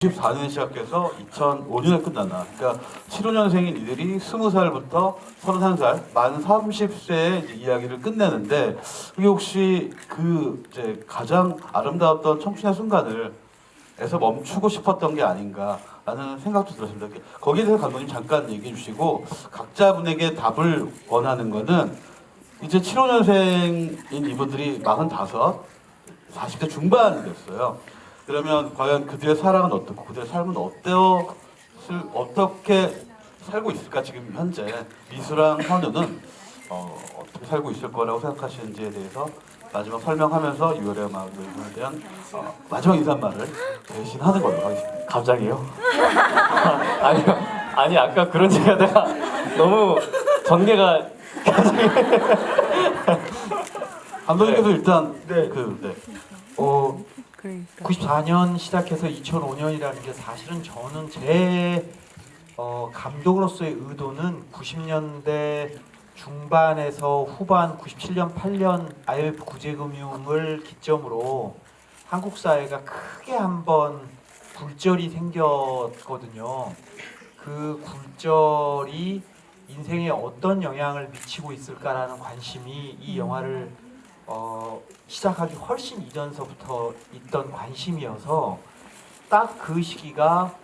94년에 시작해서 2005년에 끝났나. 그러니까 75년생인 이들이 20살부터 31살, 만 30세의 이제 이야기를 끝내는데 이게 혹시 그 이제 가장 아름다웠던 청춘의 순간을 에서 멈추고 싶었던 게 아닌가라는 생각도 들었습니다. 거기에 대해서 감독님 잠깐 얘기해 주시고 각자 분에게 답을 원하는 거는 이제 75년생인 이분들이 45, 40대 중반이 됐어요. 그러면 과연 그들의 사랑은 어떻고 그들의 삶은 어때요? 슬- 어떻게 살고 있을까 지금 현재 미수랑 현우는 어, 어떻게 살고 있을 거라고 생각하시는지에 대해서 마지막 설명하면서 유열의 마음에 대한 어, 마지막 인사말을 대신하는 걸로 하겠습니다. 갑자기요? 아니요. 아니 아까 그런 얘기하다가 너무 전개가 감독님께서 네. 일단 네. 그 네. 어, 그러니까 94년 시작해서 2005년이라는 게 사실은 저는 제 어, 감독으로서의 의도는 90년대 중반에서 후반 97년 8년 IMF 구제금융을 기점으로 한국 사회가 크게 한번 굴절이 생겼거든요. 그 굴절이 인생에 어떤 영향을 미치고 있을까라는 관심이 이 영화를 어, 시작하기 훨씬 이전서부터 있던 관심이어서 딱 그 시기가